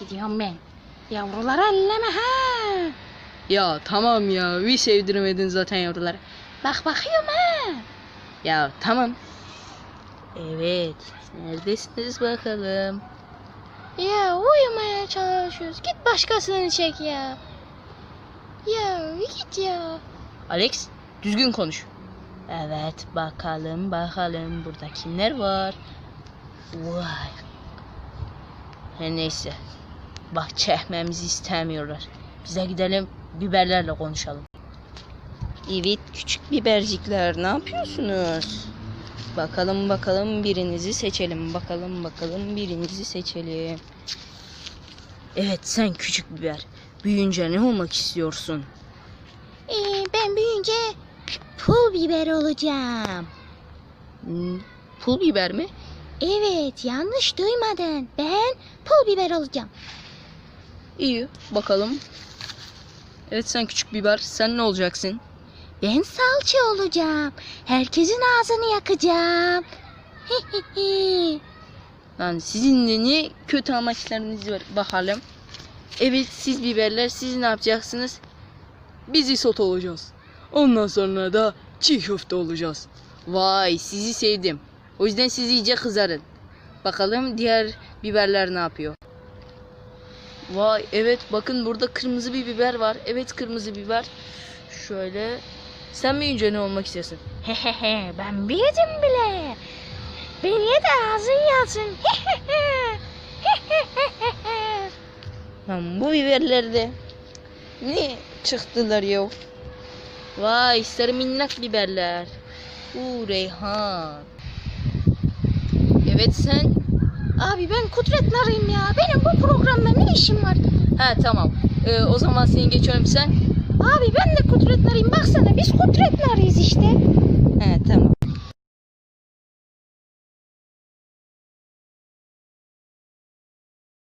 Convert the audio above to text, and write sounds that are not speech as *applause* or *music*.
Gidiyorum ben. Yavruları elleme ha. Ya tamam ya. Bir sevdiremedin zaten yavrulara. Bak bakıyorum ha. Ya tamam. Evet. Neredesiniz bakalım? Ya uyumaya çalışıyoruz. Git başkasını çek ya. Ya git ya. Alex düzgün konuş. Evet bakalım bakalım burada kimler var? Vay. Neyse. Bak çekmemizi istemiyorlar. Bize gidelim biberlerle konuşalım. Evet küçük bibercikler ne yapıyorsunuz? Bakalım bakalım birinizi seçelim. Bakalım bakalım birinizi seçelim. Evet sen küçük biber. Büyüyünce ne olmak istiyorsun? Ee, ben büyüyünce pul biber olacağım. Hmm, Pul biber mi? Evet yanlış duymadın. Ben pul biber olacağım. İyi bakalım. Evet sen küçük biber sen ne olacaksın? Ben salça olacağım. Herkesin ağzını yakacağım. *laughs* Yani sizin de ne kötü amaçlarınız var bakalım. Evet siz biberler siz ne yapacaksınız? Biz isot olacağız. Ondan sonra da çiğ köfte olacağız. Vay sizi sevdim. O yüzden siz iyice kızarın. Bakalım diğer biberler ne yapıyor? Vay evet bakın burada kırmızı bir biber var. Evet kırmızı biber. Şöyle. Sen büyüyünce ne olmak istiyorsun? Hehehe ben büyüdüm bile. Beni de ağzın yansın. Lan bu biberlerde ne çıktılar ya? Vay sarı minnak biberler. Uuu Reyhan. Evet sen. Abi ben Kudret Narıyım ya. Benim bu programda ne işim var? Ha tamam. Ee, o zaman seni geçiyorum sen. Abi ben de Kudret Narıyım. Baksana biz Kudret.